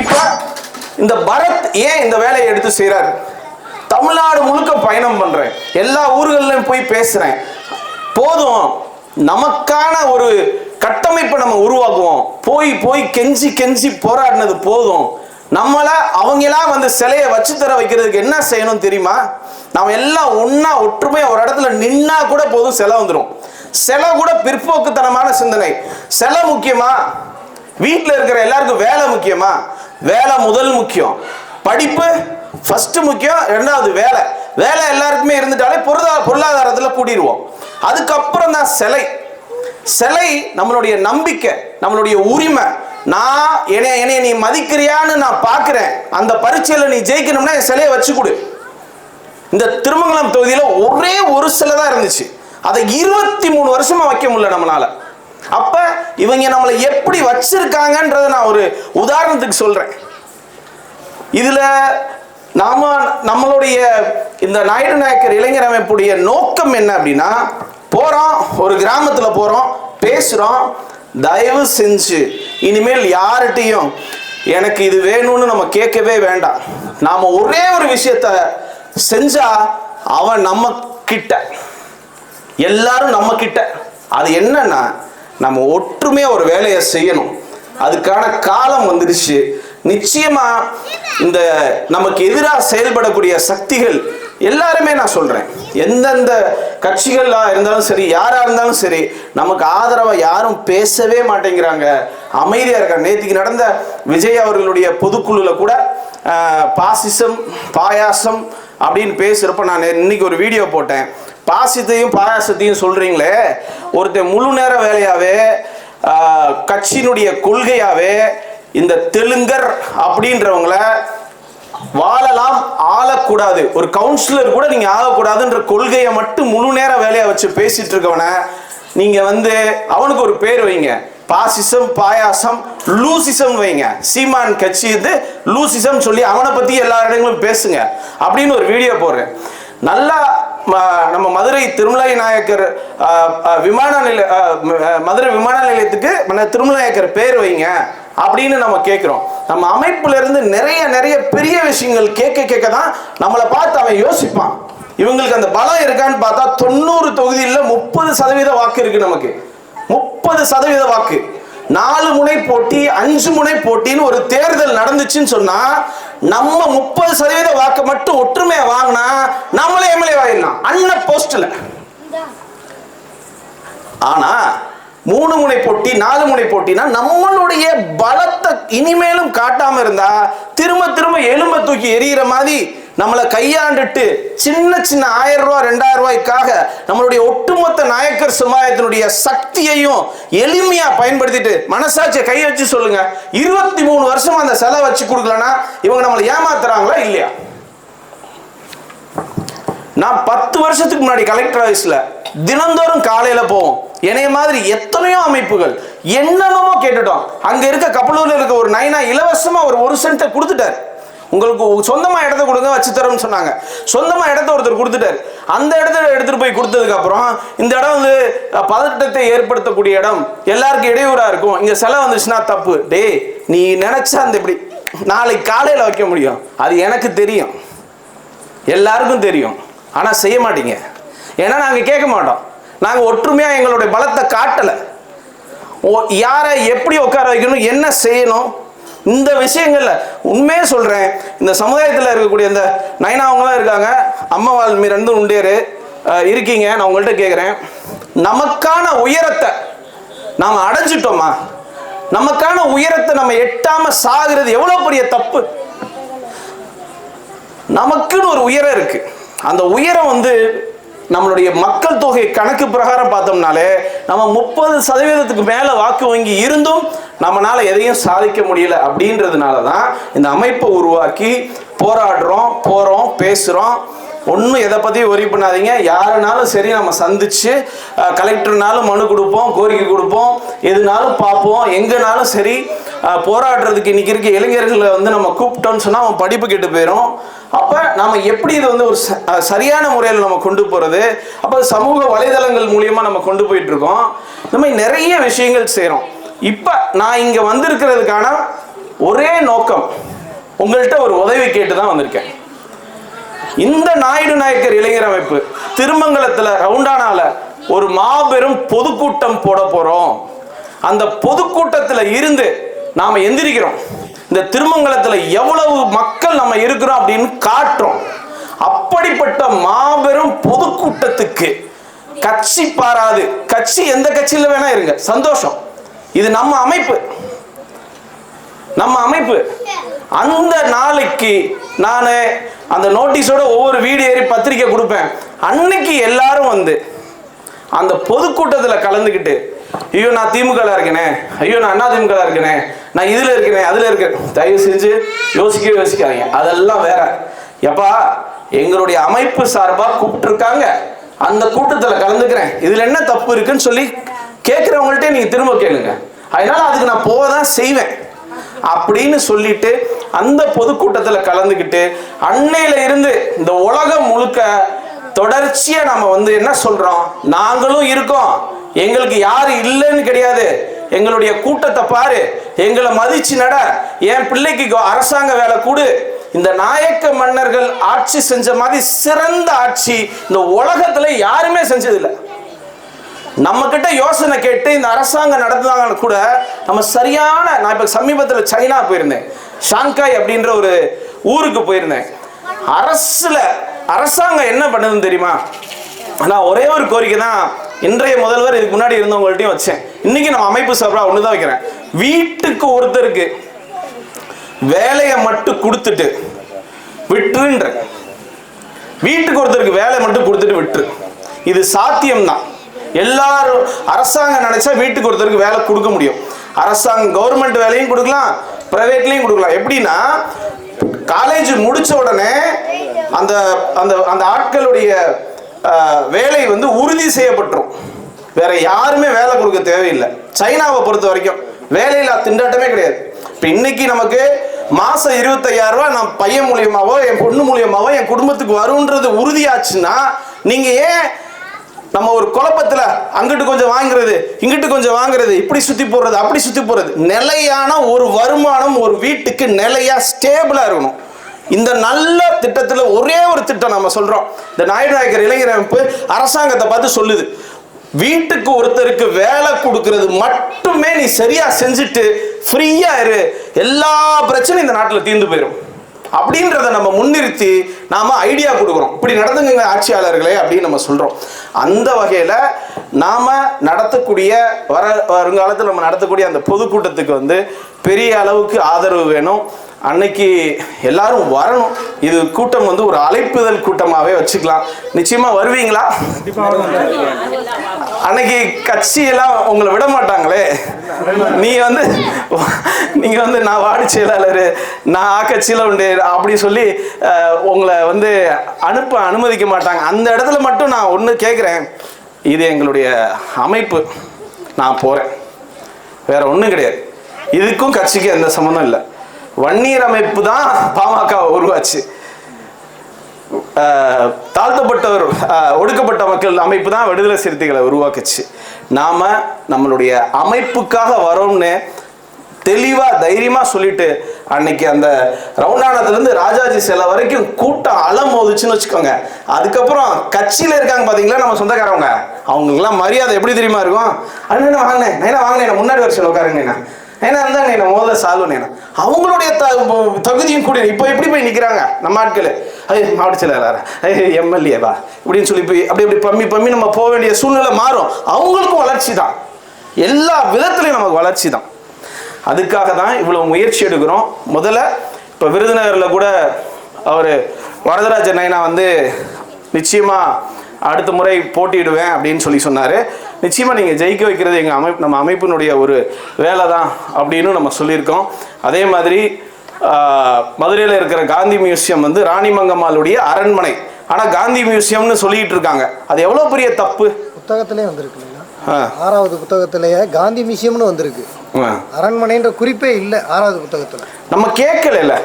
இப்போ இந்த பரத் ஏன் இந்த வேலையை எடுத்து செய்கிறாரு தமிழ்நாடு முழுக்க பயணம் பண்ணுறேன் எல்லா ஊர்களிலும் போய் பேசுகிறேன் போதும். நமக்கான ஒரு கட்டமைப்பை நம்ம உருவாக்குவோம். போய் போய் கெஞ்சி கெஞ்சி போராடினது போதும். நம்மளை அவங்களாம் வந்து சிலையை வச்சு தர வைக்கிறதுக்கு என்ன செய்யணும் தெரியுமா? நம்ம எல்லாம் ஒன்றா ஒற்றுமையாக ஒரு இடத்துல நின்னா கூட போதும் சிலை வந்துடும் சிலை கூட பிற்போக்குத்தனமான சிந்தனை. சிலை முக்கியமா? வீட்டில் இருக்கிற எல்லாருக்கும் வேலை முக்கியமா? வேலை முதல் முக்கியம். படிப்பு ஃபஸ்ட்டு முக்கியம் ரெண்டாவது வேலை. வேலை எல்லாருக்குமே இருந்துட்டாலே பொருளா பொருளாதாரத்தில் கூடிடுவோம் அதுக்கப்புறம் தான் சிலை. சிலை நம்மளுடைய நம்பிக்கை நம்மளுடைய உரிமை. நான் என்னை என்னைய நீ மதிக்கிறியான்னு நான் பார்க்குறேன். அந்த பரீட்சையில் நீ ஜெயிக்கணும்னா என் சிலையை வச்சு கொடு இந்த திருமங்கலம் தொகுதியில் ஒரே ஒரு சிலை தான் இருந்துச்சு. அதை இருபத்தி மூணு வருஷமாக வைக்க முடியல நம்மளால். அப்போ இவங்க நம்மளை எப்படி வச்சிருக்காங்கன்றதை நான் ஒரு உதாரணத்துக்கு சொல்கிறேன் இதுல நாம நம்மளுடைய இந்த நாயுடு நாயக்கர் இளைஞர் அமைப்புடைய நோக்கம் என்ன அப்படின்னா போறோம் ஒரு கிராமத்துல போறோம் பேசுறோம் தயவு செஞ்சு இனிமேல் யார்கிட்டையும் எனக்கு இது வேணும்னு நம்ம கேட்கவே வேண்டாம். நாம ஒரே ஒரு விஷயத்த செஞ்சா அவன் நம்ம கிட்ட எல்லாரும் நம்ம கிட்ட அது என்னன்னா நம்ம ஒற்றுமையா ஒரு வேலையை செய்யணும். அதுக்கான காலம் வந்துடுச்சு நிச்சயமா இந்த நமக்கு எதிராக செயல்படக்கூடிய சக்திகள் எல்லாருமே நான் சொல்றேன். எந்தெந்த கட்சிகளாக இருந்தாலும் சரி யாரா இருந்தாலும் சரி நமக்கு ஆதரவை யாரும் பேசவே மாட்டேங்கிறாங்க. அமைதியா இருக்காங்க. நேற்றுக்கு நடந்த விஜய் அவர்களுடைய பொதுக்குழுல கூட பாசிசம் பாயாசம் அப்படின்னு பேசுறப்ப நான் இன்னைக்கு ஒரு வீடியோ போட்டேன். பாசித்தையும் பாயாசத்தையும் சொல்கிறீங்களே ஒருத்தன் முழு நேர வேலையாகவே கட்சியினுடைய கொள்கையாகவே இந்த தெலுங்கர் அப்படின்றவங்கள வாழலாம் ஆளக்கூடாது. ஒரு கவுன்சிலர் கூட நீங்க ஆகக்கூடாதுன்ற கொள்கையை மட்டும் முழு நேர வேலையா வச்சு பேசிட்டு இருக்கவன நீங்க வந்து அவனுக்கு ஒரு பேர் வைங்க. பாசிசம் பாயாசம் லூசிசம் வைங்க. சீமான் கட்சி இது லூசிசம் சொல்லி அவனை பத்தி எல்லா இடங்களும் பேசுங்க. அப்படின்னு ஒரு வீடியோ போடுறேன். நல்லா ம- நம்ம மதுரை திருமலை நாயக்கர் விமான நிலைய மதுரை விமான நிலையத்துக்கு திருமலை நாயக்கர் பேர் வைங்க. அப்படின்னு நம்ம கேட்குறோம் நம்ம அமைப்புல இருந்து நிறைய நிறைய பெரிய விஷயங்கள் கேட்க கேட்க தான் நம்மளை பார்த்து அவன் யோசிப்பான். இவங்களுக்கு அந்த பலம் இருக்கான்னு பார்த்தா தொண்ணூறு தொகுதியில் முப்பது சதவீத வாக்கு இருக்கு நமக்கு. முப்பது சதவீத வாக்கு. நாலு முனை போட்டி அஞ்சு முனை போட்டின்னு ஒரு தேர்தல் நடந்துச்சுன்னு சொன்னா நம்ம முப்பது சதவீத வாக்கு மட்டும் ஒற்றுமையை வாங்கினா நம்மளே எம்எல்ஏ ஆயிடலாம். அன்ன போஸ்ட்ல ஆனா மூணு முனை போட்டி நாலு முனை போட்டினா நம்மளுடைய பலத்தை இனிமேலும் காட்டாம இருந்தா திரும்ப திரும்ப எலும்ப தூக்கி எரியற மாதிரி நம்மளை கையாண்டுட்டு சின்ன சின்ன ஆயிரம் ரூபாய் ரெண்டாயிரம் ரூபாய்க்காக நம்மளுடைய ஒட்டுமொத்த நாயக்கர் சமுதாயத்தினுடைய சக்தியையும் எளிமையா பயன்படுத்திட்டு மனசாட்சியை கை வச்சு சொல்லுங்க. இருபத்தி மூணு வருஷம் அந்த செலவு வச்சு கொடுக்கலன்னா இவங்க நம்மளை ஏமாத்துறாங்களா இல்லையா? நான் பத்து வருஷத்துக்கு முன்னாடி கலெக்டர் ஆஃபீஸில் தினந்தோறும் காலையில் போவோம். என்னைய மாதிரி எத்தனையோ அமைப்புகள் என்னென்னமோ கேட்டுட்டோம். அங்கே இருக்க கப்பலூரில் இருக்க ஒரு நைனா இலவசமாக ஒரு ஒரு சென்ட்டை கொடுத்துட்டார். உங்களுக்கு சொந்தமாக இடத்த கொடுங்க வச்சு தரோம்னு சொன்னாங்க. சொந்தமாக இடத்த ஒருத்தர் கொடுத்துட்டார். அந்த இடத்த எடுத்துகிட்டு போய் கொடுத்ததுக்கப்புறம் இந்த இடம் வந்து பதட்டத்தை ஏற்படுத்தக்கூடிய இடம். எல்லாருக்கும் இடையூறாக இருக்கும். இங்கே செலவு வந்துச்சுன்னா தப்பு. டேய் நீ நினச்சா அந்த இப்படி நாளைக்கு காலையில் வைக்க முடியும். அது எனக்கு தெரியும். எல்லாருக்கும் தெரியும். ஆனால் செய்ய மாட்டீங்க. ஏன்னா நாங்கள் கேட்க மாட்டோம். நாங்கள் ஒற்றுமையாக எங்களுடைய பலத்தை காட்டலை. ஓ- யாரை எப்படி உட்கார வைக்கணும் என்ன செய்யணும் இந்த விஷயங்களில் உண்மையே சொல்கிறேன் இந்த சமுதாயத்தில் இருக்கக்கூடிய இந்த நயனாவங்களாம் இருக்காங்க. அம்மவாள் மீரந்து உண்டேரு இருக்கீங்க. நான் உங்கள்கிட்ட கேட்குறேன் நமக்கான உயரத்தை நாம் அடைஞ்சிட்டோமா? நமக்கான உயரத்தை நம்ம எட்டாம சாகிறது எவ்வளோ பெரிய தப்பு? நமக்குன்னு ஒரு உயரம் இருக்கு. அந்த உயரம் வந்து நம்மளுடைய மக்கள் தொகை கணக்கு பிரகாரம் பார்த்தோம்னாலே நம்ம முப்பது சதவீதத்துக்கு மேலே வாக்கு வங்கி இருந்தும் நம்மனால எதையும் சாதிக்க முடியல அப்படின்றதுனால தான் இந்த அமைப்பை உருவாக்கி போராடுறோம் போகிறோம் பேசுகிறோம் ஒன்றும் எதை பற்றியும் ஒரி பண்ணாதீங்க. யாருனாலும் சரி நம்ம சந்திச்சு கலெக்டர்னாலும் மனு கொடுப்போம் கோரிக்கை கொடுப்போம். எதுனாலும் பார்ப்போம். எங்கேனாலும் சரி போராடுறதுக்கு இன்னைக்கு இருக்க இளைஞர்களை வந்து நம்ம கூப்பிட்டோம்னு சொன்னால் அவன் படிப்பு கெட்டு போயிடும் அப்போ நம்ம எப்படி இது வந்து ஒரு ச- சரியான முறையில் நம்ம கொண்டு போகிறது அப்போ சமூக வலைதளங்கள் மூலியமாக நம்ம கொண்டு போயிட்டுருக்கோம் இந்த மாதிரி நிறைய விஷயங்கள் செய்கிறோம் இப்போ நான் இங்கே வந்திருக்கிறதுக்கான ஒரே நோக்கம் உங்கள்கிட்ட ஒரு உதவி கேட்டு தான் வந்திருக்கேன். இந்த நாயுடு நாயக்கர் இளைஞர் அமைப்பு திருமங்கலத்துல ரவுண்டானால ஒரு மாபெரும் பொதுக்கூட்டம் போட போறோம். அந்த பொதுக்கூட்டத்தில் இருந்து நாம் எந்திரிக்கிறோம். இந்த திருமங்கலத்தில் எவ்வளவு மக்கள் நம்ம இருக்கிறோம் அப்படின்னு காட்டுறோம். அப்படிப்பட்ட மாபெரும் பொதுக்கூட்டத்துக்கு கட்சி பாராது. கட்சி எந்த கட்சியில் வேணா இருங்க. சந்தோஷம். இது நம்ம அமைப்பு. நம்ம அமைப்பு. அந்த நாளைக்கு நான் அந்த நோட்டீஸோட ஒவ்வொரு வீடு ஏறி பத்திரிக்கை கொடுப்பேன். அன்னைக்கு எல்லாரும் வந்து அந்த பொதுக்கூட்டத்தில் கலந்துக்கிட்டு ஐயோ நான் திமுக இருக்கேனே. ஐயோ நான் அண்ணா திமுக இருக்கேனே. நான் இதில் இருக்கேனே அதில் இருக்கேன். தயவு செஞ்சு யோசிக்க யோசிக்காதீங்க. அதெல்லாம் வேற. எப்பா எங்களுடைய அமைப்பு சார்பாக கூப்பிட்டுருக்காங்க. அந்த கூட்டத்தில் கலந்துக்கிறேன். இதில் என்ன தப்பு இருக்குன்னு சொல்லி கேட்குறவங்கள்ட்டே நீங்கள் திரும்ப கேளுங்க. அதனால அதுக்கு நான் போக தான் செய்வேன். அப்படின்னு சொல்லிட்டு அந்த பொதுக்கூட்டத்தில் கலந்துக்கிட்டு அன்னையில இருந்து இந்த உலகம் முழுக்க தொடர்ச்சியா நம்ம வந்து என்ன சொல்றோம்? நாங்களும் இருக்கோம். எங்களுக்கு யாரு இல்லைன்னு கிடையாது. எங்களுடைய கூட்டத்தை பாரு. எங்களை மதிச்சு நட. என் பிள்ளைக்கு அரசாங்க வேலை கூடு. இந்த நாயக்க மன்னர்கள் ஆட்சி செஞ்ச மாதிரி சிறந்த ஆட்சி இந்த உலகத்துல யாருமே செஞ்சதில்லை. நம்ம கிட்ட யோசனை கேட்டு இந்த அரசாங்கம் நடத்துனாங்க கூட நம்ம சரியான நான் இப்ப சமீபத்தில் சைனா போயிருந்தேன். ஷாங்காய் அப்படின்ற ஒரு ஊருக்கு போயிருந்தேன். அரசுல அரசாங்கம் என்ன பண்ணுதுன்னு தெரியுமா? நான் ஒரே ஒரு கோரிக்கை தான் இன்றைய முதல்வர் இதுக்கு முன்னாடி இருந்தவங்கள்ட்டையும் வச்சேன். இன்னைக்கு நம்ம அமைப்பு சார்பாக ஒன்று தான் வைக்கிறேன். வீட்டுக்கு ஒருத்தருக்கு வேலையை மட்டும் கொடுத்துட்டு விட்டுருன்ற வீட்டுக்கு ஒருத்தருக்கு வேலை மட்டும் கொடுத்துட்டு விட்டுரு. இது சாத்தியம்தான். எல்லாரும் அரசாங்கம் நினைச்சா வீட்டுக்கு ஒருத்தருக்கு வேலை கொடுக்க முடியும். அரசாங்கம் கவர்மெண்ட் வேலையும் கொடுக்கலாம் பிரைவேட்லையும் கொடுக்கலாம். எப்படின்னா காலேஜ் முடிச்ச உடனே அந்த அந்த அந்த ஆட்களுடைய வேலை வந்து உறுதி செய்யப்பட்டுரும். வேற யாருமே வேலை கொடுக்க தேவையில்லை. சைனாவை பொறுத்த வரைக்கும் வேலையில்லா திண்டாட்டமே கிடையாது. இப்போ இன்னைக்கு நமக்கு மாசம் இருபத்தையாயிரம் ரூபா நான் பையன் மூலியமாவோ என் பொண்ணு மூலியமாவோ என் குடும்பத்துக்கு வரும்ன்றது உறுதியாச்சுன்னா நீங்க ஏன் நம்ம ஒரு குழப்பத்தில் அங்கிட்டு கொஞ்சம் வாங்குறது இங்கிட்டு கொஞ்சம் வாங்குறது இப்படி சுற்றி போடுறது அப்படி சுற்றி போடுறது. நிலையான ஒரு வருமானம் ஒரு வீட்டுக்கு நிலையாக ஸ்டேபிளாக இருக்கணும். இந்த நல்ல திட்டத்தில் ஒரே ஒரு திட்டம் நம்ம சொல்கிறோம் இந்த நாயுடு நாயக்கர் இளைஞர் அமைப்பு அரசாங்கத்தை பார்த்து சொல்லுது. வீட்டுக்கு ஒருத்தருக்கு வேலை கொடுக்கறது மட்டுமே நீ சரியாக செஞ்சுட்டு ஃப்ரீயாக இரு. எல்லா பிரச்சனையும் இந்த நாட்டில் தீர்ந்து போயிடும் அப்படின்றத நம்ம முன்னிறுத்தி நாம ஐடியா கொடுக்குறோம். இப்படி நடந்துங்க ஆட்சியாளர்களே அப்படின்னு நம்ம சொல்றோம். அந்த வகையில நாம நடத்தக்கூடிய வர வருங்காலத்தில் நம்ம நடத்தக்கூடிய அந்த பொதுக்கூட்டத்துக்கு வந்து பெரிய அளவுக்கு ஆதரவு வேணும். அன்னைக்கு எல்லாரும் வரணும். இது கூட்டம் வந்து ஒரு அழைப்புதல் கூட்டமாகவே வச்சுக்கலாம். நிச்சயமா வருவீங்களா? அன்னைக்கு கட்சியெல்லாம் உங்களை விட மாட்டாங்களே. நீ வந்து நீங்க வந்து நான் வார்டு செயலாளர் நான் ஆ கட்சியில் உண்டு அப்படி சொல்லி உங்களை வந்து அனுப்ப அனுமதிக்க மாட்டாங்க. அந்த இடத்துல மட்டும் நான் ஒன்று கேட்குறேன் இது எங்களுடைய அமைப்பு. நான் போகிறேன் வேற ஒன்றும் கிடையாது. இதுக்கும் கட்சிக்கு எந்த சம்மந்தம் இல்லை. வன்னியர் அமைப்பு தான் பாமக உருவாச்சு. தாழ்த்தப்பட்டவர் ஒடுக்கப்பட்ட மக்கள் அமைப்பு தான் விடுதலை சிறுத்தைகளை உருவாக்குச்சு. நாம நம்மளுடைய அமைப்புக்காக வரோம்னு தெளிவா தைரியமா சொல்லிட்டு அன்னைக்கு அந்த ரவுண்டானத்துல இருந்து ராஜாஜி சிலை வரைக்கும் கூட்டம் அலம் மோதுச்சுன்னு வச்சுக்கோங்க. அதுக்கப்புறம் கட்சியில இருக்காங்க பாத்தீங்களா நம்ம சொந்தக்காரவங்க? அவங்களுக்குலாம் மரியாதை எப்படி தெரியுமா இருக்கும்? அண்ணன் வாங்கினேன் என்ன வாங்கினேன் முன்னாடி வருஷம் உட்காருங்க ஏன்னா அந்த என்ன முதல்ல சால்வனேனா அவங்களுடைய த தகுதியும் கூட இப்போ எப்படி போய் நிற்கிறாங்க நம்ம ஆட்கள். ஐயோ மாவட்ட செயலாளர்? ஐயோ எம்எல்ஏவா? இப்படின்னு சொல்லி போய் அப்படி அப்படி பம்மி பம்மி நம்ம போக வேண்டிய சூழ்நிலை மாறும். அவங்களுக்கும் வளர்ச்சி தான். எல்லா விதத்துலையும் நமக்கு வளர்ச்சி தான். அதுக்காக தான் இவ்வளோ முயற்சி எடுக்கிறோம். முதல்ல இப்போ விருதுநகரில் கூட அவர் வரதராஜ நைனா வந்து நிச்சயமாக அடுத்த முறை போட்டியிடுவேன் அப்படின்னு சொல்லி சொன்னார். நிச்சயமாக நீங்கள் ஜெயிக்க வைக்கிறது எங்கள் அமைப்பு நம்ம அமைப்பினுடைய ஒரு வேலை தான் அப்படின்னு நம்ம சொல்லியிருக்கோம். அதே மாதிரி மதுரையில் இருக்கிற காந்தி மியூசியம் வந்து ராணிமங்கம்மாளுடைய அரண்மனை. ஆனால் காந்தி மியூசியம்னு சொல்லிட்டு இருக்காங்க. அது எவ்வளோ பெரிய தப்பு? புத்தகத்திலே வந்திருக்கு ஆறாவது புத்தகத்திலேயே காந்தி மியூசியம்னு வந்திருக்கு. அரண்மனைன்ற குறிப்பே இல்லை ஆறாவது புத்தகத்தில். நம்ம கேட்கல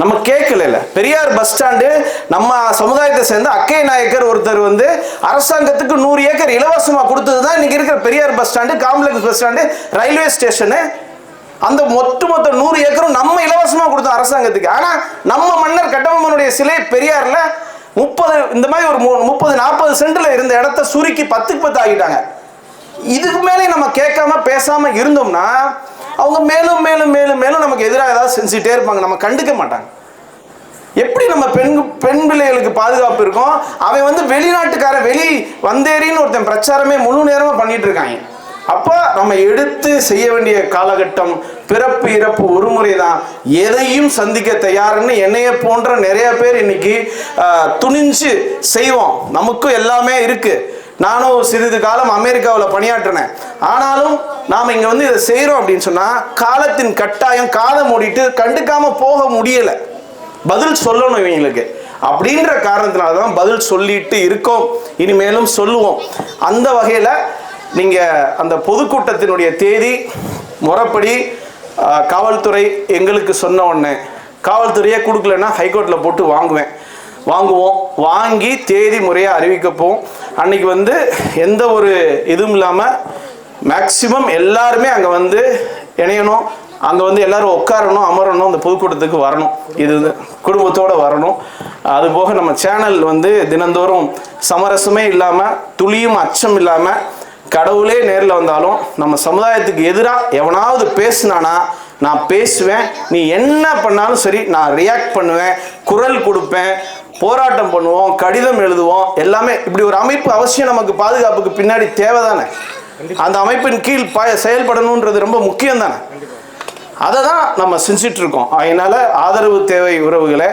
நம்ம கேட்கல பெரியார் பஸ் ஸ்டாண்டு நம்ம சமுதாயத்தை சேர்ந்த அக்கை நாயக்கர் ஒருத்தர் வந்து அரசாங்கத்துக்கு நூறு ஏக்கர் இலவசமாக கொடுத்தது தான் இன்னைக்கு இருக்கிற Periyar bus stand complex bus stand railway station. அந்த மொத்த நூறு ஏக்கரும் நம்ம இலவசமாக கொடுத்தோம் அரசாங்கத்துக்கு. ஆனால் நம்ம மன்னர் கட்டபொம்மனுடைய சிலை பெரியாரில் முப்பது இந்த மாதிரி ஒரு முப்பது நாற்பது சென்டில் இருந்த இடத்த சுருக்கி பத்துக்கு பத்து ஆகிட்டாங்க இதுக்கு மேலே நம்ம கேட்காம பேசாமல் இருந்தோம்னா அவங்க மேலும் மேலும் மேலும் மேலும் நமக்கு எதிராக ஏதாவது செஞ்சுட்டே இருப்பாங்க. நம்ம கண்டுக்க மாட்டாங்க. எப்படி நம்ம பெண் பெண் பிள்ளைகளுக்கு பாதுகாப்பு இருக்கும் அவன் வந்து வெளிநாட்டுக்கார வெளி வந்தேரின்னு ஒருத்தன் பிரச்சாரமே முழு நேரமாக பண்ணிட்டு இருக்காங்க. அப்போ நம்ம எடுத்து செய்ய வேண்டிய காலகட்டம் பிறப்பு இறப்பு ஒரு முறை தான் எதையும் சந்திக்க தயாருன்னு என்னைய போன்ற நிறைய பேர் இன்னைக்கு துணிஞ்சு செய்வோம். நமக்கும் எல்லாமே இருக்குது நானும் சிறிது காலம் அமெரிக்காவில் பணியாற்றினேன். ஆனாலும் நாம் இங்கே வந்து இதை செய்கிறோம் அப்படின்னு சொன்னால் காலத்தின் கட்டாயம் காதை மூடிட்டு கண்டுக்காமல் போக முடியலை. பதில் சொல்லணும் இவங்களுக்கு. அப்படின்ற காரணத்தினால தான் பதில் சொல்லிட்டு இருக்கோம். இனிமேலும் சொல்லுவோம். அந்த வகையில் நீங்கள் அந்த பொதுக்கூட்டத்தினுடைய தேதி முறைப்படி காவல்துறை எங்களுக்கு சொன்ன உடனே காவல்துறையே கொடுக்கலன்னா ஹைகோர்ட்டில் போட்டு வாங்குவேன். வாங்குவோம். வாங்கி தேதி முறையாக அறிவிக்கப்போம். அன்னைக்கு வந்து எந்த ஒரு இதுவும் இல்லாமல் மேக்சிமம் எல்லாருமே அங்கே வந்து இணையணும். அங்கே வந்து எல்லாரும் உட்காரணும் அமரணும் அந்த பொதுக்கூட்டத்துக்கு வரணும். இது குடும்பத்தோடு வரணும். அது போக நம்ம சேனல் வந்து தினந்தோறும் சமரசமே இல்லாமல் துளியும் அச்சம் இல்லாமல் கடவுளே நேரில் வந்தாலும் நம்ம சமுதாயத்துக்கு எதிராக எவனாவது பேசுனானா நான் பேசுவேன் நீ என்ன பண்ணாலும் சரி நான் ரியாக்ட் பண்ணுவேன் குரல் கொடுப்பேன் போராட்டம் பண்ணுவோம் கடிதம் எழுதுவோம் எல்லாமே. இப்படி ஒரு அமைப்பு அவசியம் நமக்கு பாதுகாப்புக்கு பின்னாடி தேவைதானே? அந்த அமைப்பின் கீழ் ப செயல்படணுன்றது ரொம்ப முக்கியம் தானே அதை தான் நம்ம செஞ்சிட்டு இருக்கோம் அதனால ஆதரவு தேவை உறவுகளை.